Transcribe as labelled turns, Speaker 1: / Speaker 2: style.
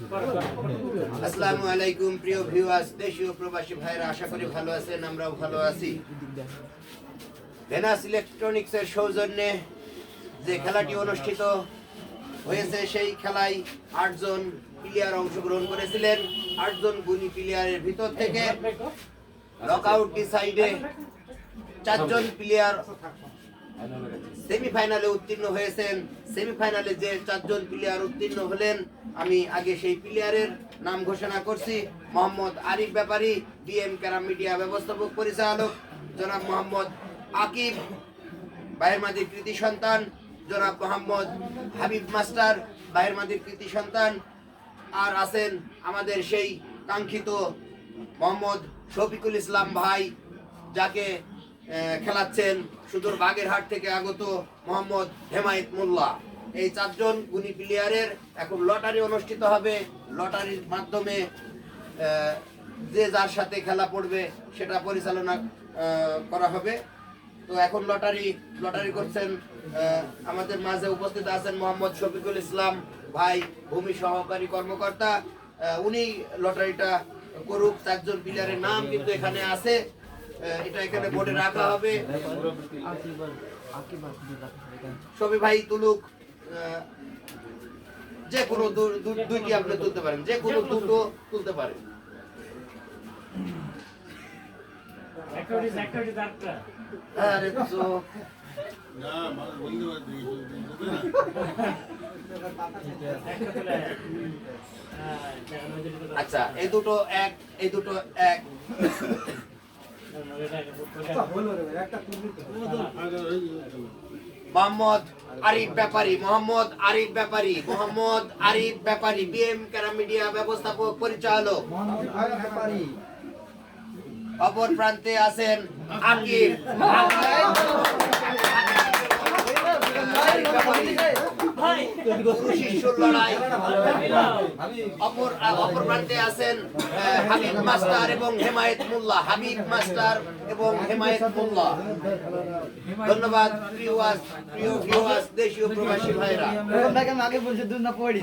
Speaker 1: আসসালামু আলাইকুম, প্রিয় ভিউয়ার্স দেশীয় প্রবাসী ভাইরা আশা করি ভালো আছেন, আমরাও ভালো আছি। ভেনাস ইলেকট্রনিক্স এর সৌজন্যে যে খেলাটি অনুষ্ঠিত হয়েছে, সেই খেলায় আটজন প্লেয়ার অংশগ্রহণ করেছিলেন। আটজন গুণী প্লেয়ারের ভিতর থেকে নকআউট ডিসাইডে চারজন প্লেয়ার সেমিফাইনালে উত্তীর্ণ হয়েছেন। সেমিফাইনালে যে চারজন প্লেয়ার উত্তীর্ণ হলেন, আমি আগে সেই প্লেয়ারের নাম ঘোষণা করছি। Mohammad Arif Bepari DM carrom media ব্যবস্থাপক পরিচালক। জনাব মোহাম্মদ আকিব বাহির মাদির কৃতি সন্তান। জনাব মোহাম্মদ হাবিব মাস্টার বাহির মাদির কৃতি সন্তান। আর আছেন আমাদের সেই কাঙ্ক্ষিত মোহাম্মদ শফিকুল ইসলাম ভাই, যাকে খেলাচ্ছেন সুদূর বাগেরহাট থেকে আগত মোহাম্মদ হেমায়েত মোল্লা। এই চারজন গুণী প্লেয়ারের এখন লটারি অনুষ্ঠিত হবে। লটারির মাধ্যমে যে যার সাথে খেলা পড়বে সেটা পরিচালনা করা হবে। তো এখন লটারি লটারি করছেন আমাদের মাঝে উপস্থিত আছেন মোহাম্মদ শফিকুল ইসলাম ভাই, ভূমি সহকারী কর্মকর্তা। উনি লটারিটা করুক, চারজন প্লেয়ারের নাম কিন্তু এখানে আছে। এটা এখানে বোর্ডে রাখা হবে সবি ভাই তুলুক যে কোনো দুইটি আপনি তুলতে পারেন যে কোনো দুটো তুলতে পারেন। আরে তো
Speaker 2: না মানে।
Speaker 1: আচ্ছা এই দুটো এক এই দুটো এক মোহাম্মদ আরিফ ব্যাপারী মোহাম্মদ আরিফ ব্যাপারী মিডিয়া ব্যবস্থাপক পরিচালক। অপর প্রান্তে আছেন আকিব। আরিফ ব্যাপারী। লড়াই অপর অপর প্রান্তে আছেন হাবিব মাস্টার এবং হেমায়েত মোল্লা। হাবিব মাস্টার এবং হেমায়েত মোল্লা। ধন্যবাদ প্রিয় প্রিয় ভিউয়ার্স দেশীয় প্রবাসী ভাইরা
Speaker 3: আগে বলছে দুধ না পড়ি